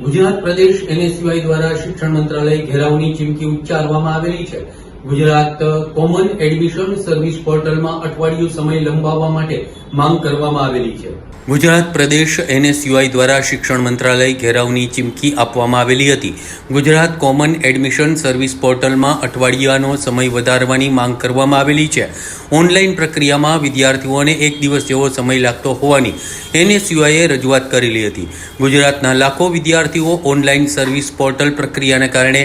ગુજરાત પ્રદેશ NSUI દ્વારા શિક્ષણ મંત્રાલય ઘેરાવની ચીમકી ઉચ્ચારવામાં આવેલી છે. ગુજરાત કોમન એડમિશન સર્વિસ પોર્ટલમાં અઠવાડિયું સમય લંબાવવા માટે માંગ કરવામાં આવેલી છે. ગુજરાત પ્રદેશ એનએસયુઆઈ દ્વારા શિક્ષણ મંત્રાલય ઘેરાવની ચીમકી આપવામાં આવેલી હતી. ગુજરાત કોમન એડમિશન સર્વિસ પોર્ટલમાં અઠવાડિયાનો સમય વધારવાની માંગ કરવામાં આવેલી છે. ઓનલાઈન પ્રક્રિયામાં વિદ્યાર્થીઓને એક દિવસ જેવો સમય લાગતો હોવાની એનએસયુઆઈએ રજૂઆત કરેલી હતી. ગુજરાતના લાખો વિદ્યાર્થીઓ ઓનલાઈન સર્વિસ પોર્ટલ પ્રક્રિયાને કારણે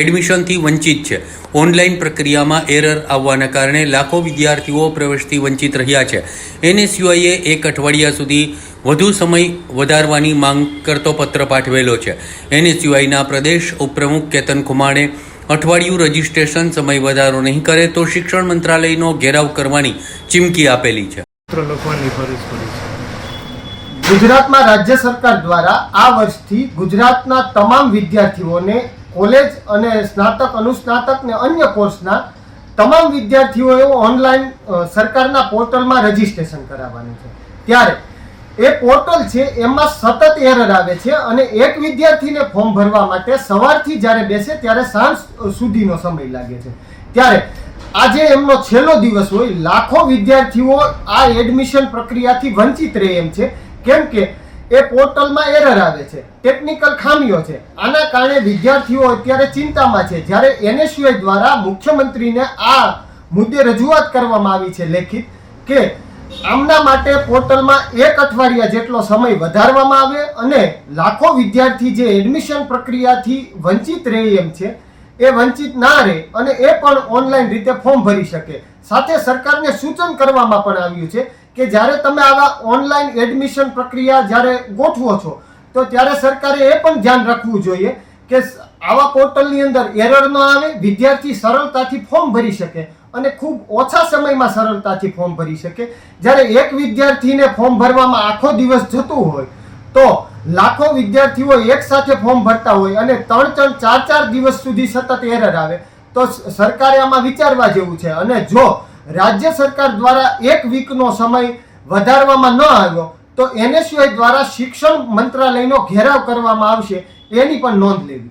એડમિશનથી વંચિત છે. ઓનલાઈન પ્રક્રિયામાં એરર આવવાના કારણે લાખો વિદ્યાર્થીઓ પ્રવેશથી વંચિત રહ્યા છે. એનએસયુઆઈએ એક અઠવાડિયા સુધી વધુ સમય વધારવાની માંગ કરતો પત્ર પાઠવેલો છે. એનએસયુઆઈના પ્રદેશ ઉપપ્રમુખ કેતન ખુમાણે અઠવાડિયું રજીસ્ટ્રેશન સમય વધારો નહીં કરે તો શિક્ષણ મંત્રાલયનો ઘેરાવ કરવાની ચીમકી આપેલી છે. ગુજરાતમાં રાજ્ય સરકાર દ્વારા આ વર્ષથી ગુજરાતના તમામ વિદ્યાર્થીઓને કોલેજ અને સ્નાતક, અનુસ્નાતક ને અન્ય કોર્સના તમામ વિદ્યાર્થીઓએ ઓનલાઈન સરકારના પોર્ટલમાં રજીસ્ટ્રેશન કરાવવાનું છે. ત્યારે એ પોર્ટલ છે, એમાં સતત એરર આવે છે અને એક વિદ્યાર્થીને ફોર્મ ભરવા માટે સવારથી જ્યારે બેસે ત્યારે સાંજ સુધીનો સમય લાગે છે. ત્યારે આજે એમનો છેલ્લો દિવસ હોય, લાખો વિદ્યાર્થીઓ આ એડમિશન પ્રક્રિયાથી વંચિત રહે એમ છે. કેમ કે એ પોર્ટલમાં એરર આવે છે. ટેકનિકલ ખામીઓ છે. આના કારણે વિદ્યાર્થીઓ અત્યારે ચિંતામાં છે. જ્યારે એનએસયુઆઈ દ્વારા મુખ્યમંત્રીને આ મુદ્દે રજૂઆત કરવામાં આવી છે લેખિત કે આમના માટે પોર્ટલમાં એક અઠવાડિયા જેટલો સમય વધારવામાં આવે અને લાખો વિદ્યાર્થી જે એડમિશન પ્રક્રિયાથી વંચિત રહે એમ છે, એ વંચિત ના રહે અને એ પણ ઓનલાઈન રીતે ફોર્મ ભરી શકે. સાથે સરકારને સૂચન કરવામાં પણ આવ્યું છે કે જ્યારે તમે આવા ઓનલાઈન એડમિશન પ્રક્રિયા જ્યારે ગોઠવો છો, તો ત્યારે સરકારે એ પણ ધ્યાન રાખવું જોઈએ કે આવા પોર્ટલની અંદર એરર ન આવે, વિદ્યાર્થી સરળતાથી ફોર્મ ભરી શકે અને ખૂબ ઓછા સમયમાં સરળતાથી ફોર્મ ભરી શકે. જ્યારે એક વિદ્યાર્થીને ફોર્મ ભરવામાં આખો દિવસ જતું હોય, તો લાખો વિદ્યાર્થીઓ એક સાથે ફોર્મ ભરતા હોય અને ત્રણ ત્રણ ચાર ચાર દિવસ સુધી સતત એરર આવે, તો સરકારે આમાં વિચારવા જેવું છે. અને જો રાજ્ય સરકાર દ્વારા એક વીકનો સમય વધારવામાં ન આવ્યો, તો એનએસયુઆઈ દ્વારા શિક્ષણ મંત્રાલયનો ઘેરાવ કરવામાં આવશે, એની પણ નોંધ લેવી.